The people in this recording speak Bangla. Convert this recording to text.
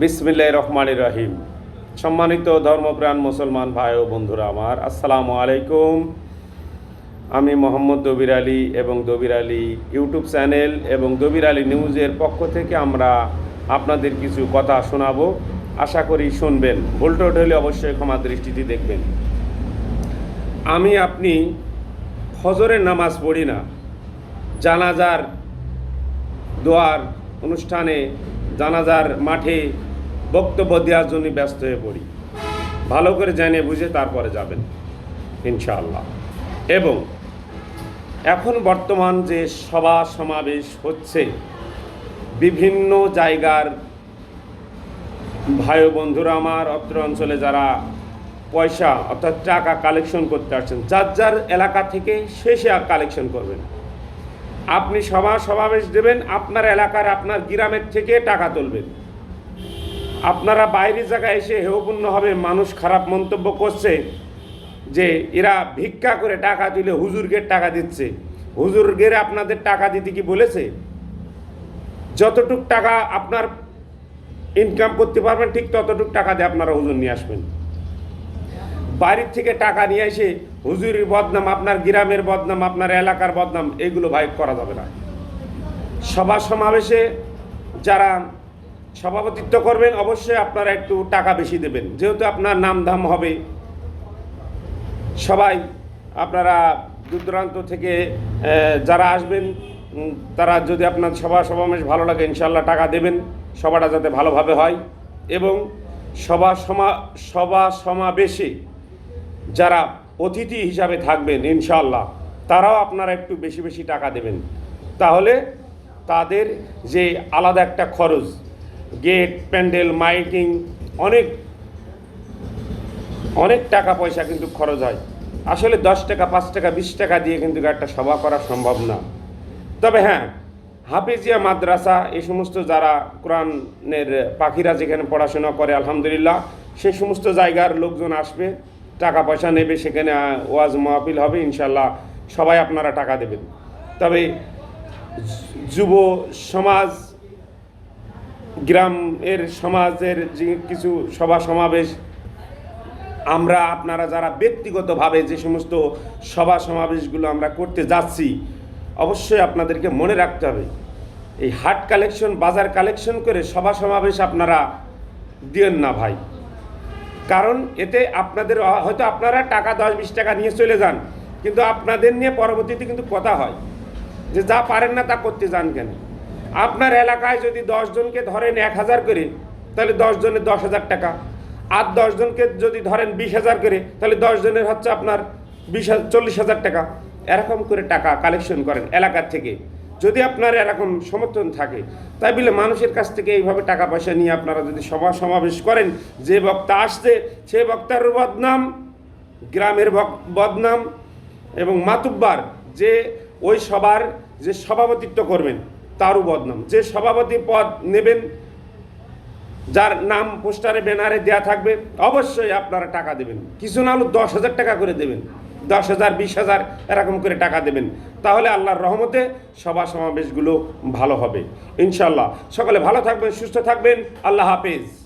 বিসমিল্লাহ রহমান রহিম। সম্মানিত ধর্মপ্রাণ মুসলমান ভাই ও বন্ধুরা আমার, আসসালামু আলাইকুম। আমি মোহাম্মদ দবির আলী এবং দবির আলী ইউটিউব চ্যানেল এবং দবির আলী নিউজের পক্ষ থেকে আমরা আপনাদের কিছু কথা শোনাবো। আশা করি শুনবেন। ভুলটোট হলে অবশ্যই ক্ষমা দৃষ্টিতে দেখবেন। আমি, আপনি ফজরের নামাজ পড়ি না। জানাজার, দোয়ার অনুষ্ঠানে জানাজার মাঠে বক্তব্য দেওয়ার জন্য ব্যস্ত হয়ে পড়ি। ভালো করে জেনে বুঝে তারপরে যাবেন, ইনশাআল্লাহ। এবং এখন বর্তমান যে সভা সমাবেশ হচ্ছে, বিভিন্ন জায়গার ভাই বন্ধুরা আমার, অত্র অঞ্চলে যারা পয়সা অর্থাৎ টাকা কালেকশন করতে আসছেন, যার যার এলাকা থেকে শেষে কালেকশন করবেন। আপনি সভা সমাবেশ দেবেন, আপনার এলাকার আপনার গ্রামের থেকে টাকা তুলবেন। আপনারা বাইরের জায়গায় এসে হেয়পূর্ণ হবে, মানুষ খারাপ মন্তব্য করছে যে এরা ভিক্ষা করে টাকা তুলে হুজুরকে টাকা দিচ্ছে। হুজুরগের আপনাদের টাকা দিতে কি বলেছে? যতটুক টাকা আপনার ইনকাম করতে পারবেন, ঠিক ততটুক টাকা দিয়ে আপনারা হুজুর নিয়ে আসবেন। বাড়ির থেকে টাকা নিয়ে এসে হুজুরির বদনাম, আপনার গ্রামের বদনাম, আপনার এলাকার বদনাম, এগুলো ভাই করা যাবে না। সভা সমাবেশে যারা সভাপতিত্ব করবেন, অবশ্যই আপনারা একটু টাকা বেশি দেবেন। যেহেতু আপনার নাম ধাম হবে, সবাই আপনারা দূর দূরান্ত থেকে যারা আসবেন তারা যদি আপনার সভা সমাবেশ ভালো লাগে ইনশাল্লাহ টাকা দেবেন। সভাটা যাতে ভালোভাবে হয় এবং সভা সমা, সভা সমাবেশে যারা অতিথি হিসাবে থাকবেন ইনশাল্লাহ তারাও আপনারা একটু বেশি বেশি টাকা দেবেন। তাহলে তাদের যে আলাদা একটা খরচ, গেট, প্যান্ডেল, মাইকিং, অনেক অনেক টাকা পয়সা কিন্তু খরচ হয়। আসলে দশ টাকা, পাঁচ টাকা, বিশ টাকা দিয়ে কিন্তু একটা সভা করা সম্ভব না। তবে হ্যাঁ হাফিজিয়া মাদ্রাসা এই সমস্ত যারা কোরআনের পাখিরা যেখানে পড়াশোনা করে, আলহামদুলিল্লাহ সেই সমস্ত জায়গার লোকজন আসবে। টাকা পয়সা নেবে, সেখানে ওয়াজ মাহফিল হবে ইনশাল্লাহ সবাই আপনারা টাকা দেবেন। তবে যুব সমাজ গ্রামের সমাজের যে কিছু সভা সমাবেশ, আমরা আপনারা যারা ব্যক্তিগতভাবে যে সমস্ত সভা সমাবেশগুলো আমরা করতে যাচ্ছি, অবশ্যই আপনাদেরকে মনে রাখতে হবে, এই হাট কালেকশন, বাজার কালেকশন করে সভা সমাবেশ আপনারা দিয়েন না ভাই। কারণ এতে আপনাদের, হয়তো আপনারা টাকা দশ বিশ টাকা নিয়ে চলে যান, কিন্তু আপনাদের নিয়ে পরবর্তীতে কিন্তু কথা হয় যে যা পারেন না তা করতে যান কেন? আপনার এলাকায় যদি জনকে ধরেন এক হাজার করে, তাহলে দশ জনের দশ হাজার টাকা। আর জনকে যদি ধরেন বিশ হাজার করে, তাহলে দশ জনের হচ্ছে আপনার বিশ চল্লিশ হাজার টাকা। এরকম করে টাকা কালেকশন করেন এলাকার থেকে। যদি আপনার এরকম সমর্থন থাকে, তাই বলে মানুষের কাছ থেকে এইভাবে টাকা পয়সা নিয়ে আপনারা যদি সভা সমাবেশ করেন, যে বক্তা আসছে, সে বক্তার বদনাম, গ্রামের বদনাম এবং মাতুব্বার যে ওই সবার যে সভাপতিত্ব করবেন, তারও বদনাম। যে সভাপতি পদ নেবেন, যার নাম পোস্টারে, ব্যানারে দেয়া থাকবে, অবশ্যই আপনারা টাকা দেবেন। কিছু না হলেও দশ হাজার টাকা করে দেবেন। দশ হাজার, বিশ হাজার এরকম করে টাকা দেবেন। তাহলে আল্লাহর রহমতে সভা সমাবেশগুলো ভালো হবে। ইনশাল্লাহ সকলে ভালো থাকবেন, সুস্থ থাকবেন। আল্লাহ হাফেজ।